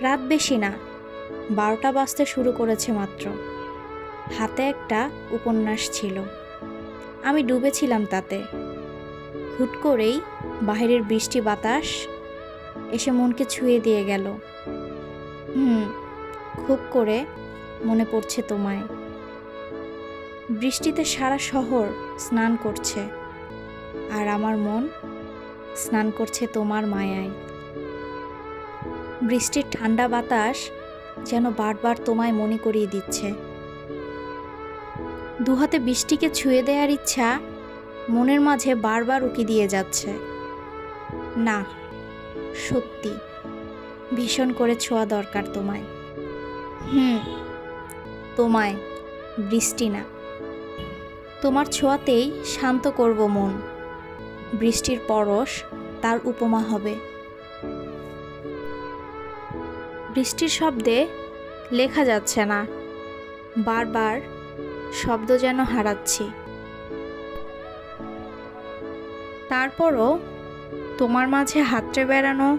রাত বেশি না, বারোটা বাজতে শুরু করেছে মাত্র। হাতে একটা উপন্যাস ছিল। আমি ডুবেছিলাম তাতে। হুট করেই বাইরের বৃষ্টি, বাতাস এসে মনকে ছুঁয়ে দিয়ে গেল। হুম, খুব করে মনে পড়ছে তোমায়। বৃষ্টিতে সারা শহর স্নান করছে, আর আমার মন স্নান করছে তোমার মায়ায়। বৃষ্টির ঠান্ডা বাতাস যেন বারবার তোমায় মনে করিয়ে দিচ্ছে। দুহাতে বৃষ্টিকে ছুঁয়ে দেওয়ার ইচ্ছা মনের মাঝে বারবার উকি দিয়ে যাচ্ছে। না, সত্যি, ভীষণ করে ছোঁয়া দরকার তোমায়। হুম, তোমায়, বৃষ্টি না। তোমার ছোঁয়াতেই শান্ত করব মন। বৃষ্টির পরশ তার উপমা হবে। বৃষ্টির শব্দে লেখা যাচ্ছে না। বারবার শব্দ যেন হারাচ্ছি। তারপরও তোমার মাঝে হাতড়ে বেড়ানো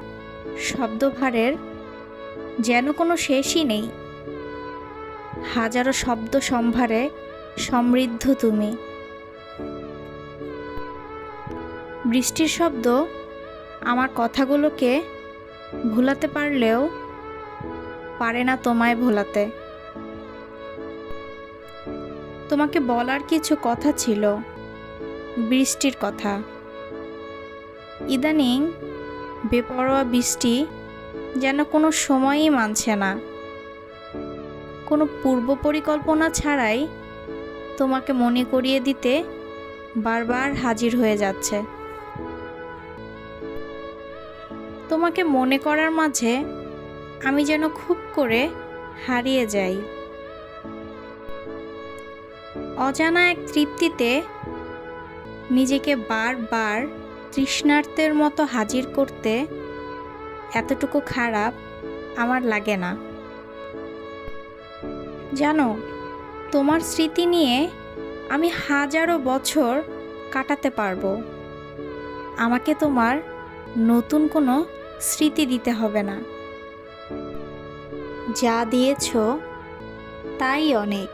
শব্দভারের যেন কোনো শেষই নেই। হাজারো শব্দ সম্ভারে সমৃদ্ধ তুমি। বৃষ্টির শব্দ আমার কথাগুলোকে ভুলাতে পারলেও পারে না তোমায় ভোলাতে। তোমাকে বলার কিছু কথা ছিল। বৃষ্টির কথা। ইদানিং বেপরোয়া বৃষ্টি যেন কোনো সময়ই মানছে না। কোনো পূর্ব পরিকল্পনা ছাড়াই তোমাকে মনে করিয়ে দিতে বারবার হাজির হয়ে যাচ্ছে। তোমাকে মনে করার মাঝে আমি যেন খুব করে হারিয়ে যাই। অজানা এক তৃপ্তিতে নিজেকে বারবার তৃষ্ণার্তের মতো হাজির করতে এতটুকু খারাপ আমার লাগে না। জানো, তোমার স্মৃতি নিয়ে আমি হাজারো বছর কাটাতে পারব। আমাকে তোমার নতুন কোনো স্মৃতি দিতে হবে না। যা দিয়েছ তাই অনেক।